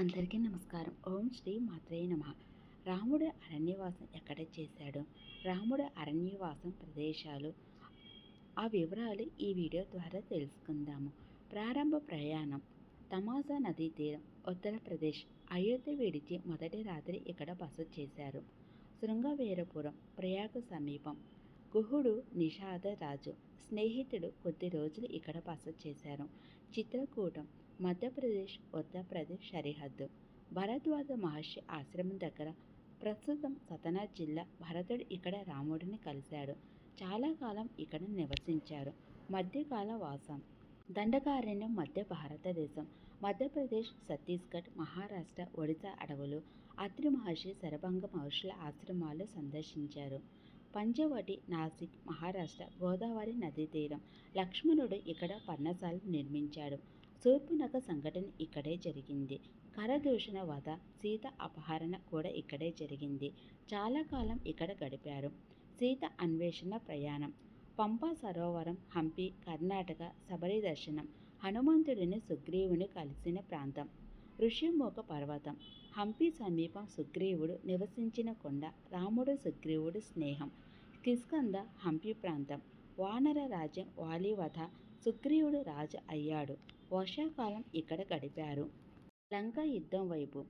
అందరికీ నమస్కారం. ఓం శ్రీ మాత్రేయ నమ. రాముడు అరణ్యవాసం ఎక్కడ చేశాడు? రాముడు అరణ్యవాసం ప్రదేశాలు. ఆ వివరాలు ఈ వీడియో ద్వారా తెలుసుకుందాము. ప్రారంభ ప్రయాణం. తమాసా నదీ తీరం ఉత్తరప్రదేశ్. అయోధ్య విడిచి మొదటి రాత్రి ఇక్కడ బస చేశారు. శృంగవీరపురం ప్రయాగ సమీపం. గుహుడు నిషాద రాజు స్నేహితుడు కొద్ది రోజులు ఇక్కడ బస చేశారు. చిత్రకూటం. మధ్యప్రదేశ్ ఉత్తరప్రదేశ్ సరిహద్దు. భరద్వాజ మహర్షి ఆశ్రమం దగ్గర ప్రస్తుతం సతనా జిల్లా భరతుడు ఇక్కడ రాముడిని కలిశాడు. చాలా కాలం ఇక్కడ నివసించారు. మధ్యకాల వాసం. దండకారణ్యం మధ్య భారతదేశం. మధ్యప్రదేశ్ ఛత్తీస్గఢ్ మహారాష్ట్ర ఒడిశా అడవులు. అత్రి మహర్షి శరభంగ మహర్షుల ఆశ్రమాలు సందర్శించారు. పంచవటి నాసిక్ మహారాష్ట్ర గోదావరి నదీ తీరం. లక్ష్మణుడు ఇక్కడ పర్ణశాలను నిర్మించాడు. శూర్పునక సంఘటన ఇక్కడే జరిగింది. కరదూషణ వధ సీత అపహరణ కూడా ఇక్కడే జరిగింది. చాలా కాలం ఇక్కడ గడిపారు. సీత అన్వేషణ ప్రయాణం. పంపా సరోవరం హంపి కర్ణాటక శబరి దర్శనం హనుమంతుడిని సుగ్రీవుని కలిసిన ప్రాంతం. ఋషిముఖ పర్వతం. హంపి సమీపం సుగ్రీవుడు నివసించిన కొండ రాముడు సుగ్రీవుడు స్నేహం. కిస్కంద హంపి ప్రాంతం. వానర రాజ్యం వాలివధ. సుగ్రీవుడు రాజు అయ్యాడు. వర్షాకాలం ఇక్కడ గడిపారు. లంక యుద్ధం వైపు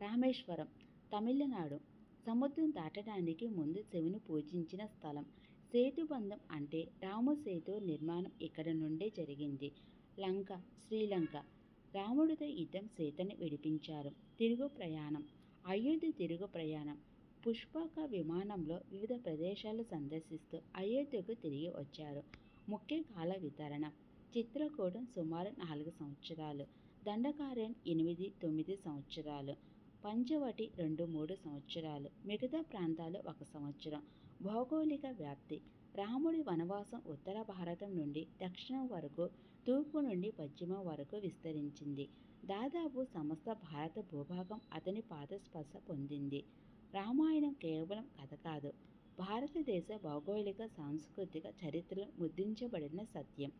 రామేశ్వరం తమిళనాడు సముద్రం దాటడానికి ముందు శివుని పూజించిన స్థలం సేతుబంధం అంటే రాము సేతు నిర్మాణం ఇక్కడ నుండే జరిగింది. లంక శ్రీలంక రాముడితో యుద్ధం సీతని విడిపించారు. తిరుగు ప్రయాణం అయోధ్య తిరుగు ప్రయాణం పుష్పక విమానంలో వివిధ ప్రదేశాలు సందర్శిస్తూ అయోధ్యకు తిరిగి వచ్చారు. ముఖ్య కాల వితరణ చిత్రకూటం సుమారు నాలుగు సంవత్సరాలు. దండకారణ్ ఎనిమిది తొమ్మిది సంవత్సరాలు. పంచవటి రెండు మూడు సంవత్సరాలు. మిగతా ప్రాంతాలు ఒక సంవత్సరం. భౌగోళిక వ్యాప్తి. రాముడి వనవాసం ఉత్తర భారతం నుండి దక్షిణం వరకు తూర్పు నుండి పశ్చిమం వరకు విస్తరించింది. దాదాపు సమస్త భారత భూభాగం అతని పాదస్పర్శ పొందింది. రామాయణం కేవలం కథ కాదు. భారతదేశ భౌగోళిక సాంస్కృతిక చరిత్రలో ముద్రించబడిన సత్యం.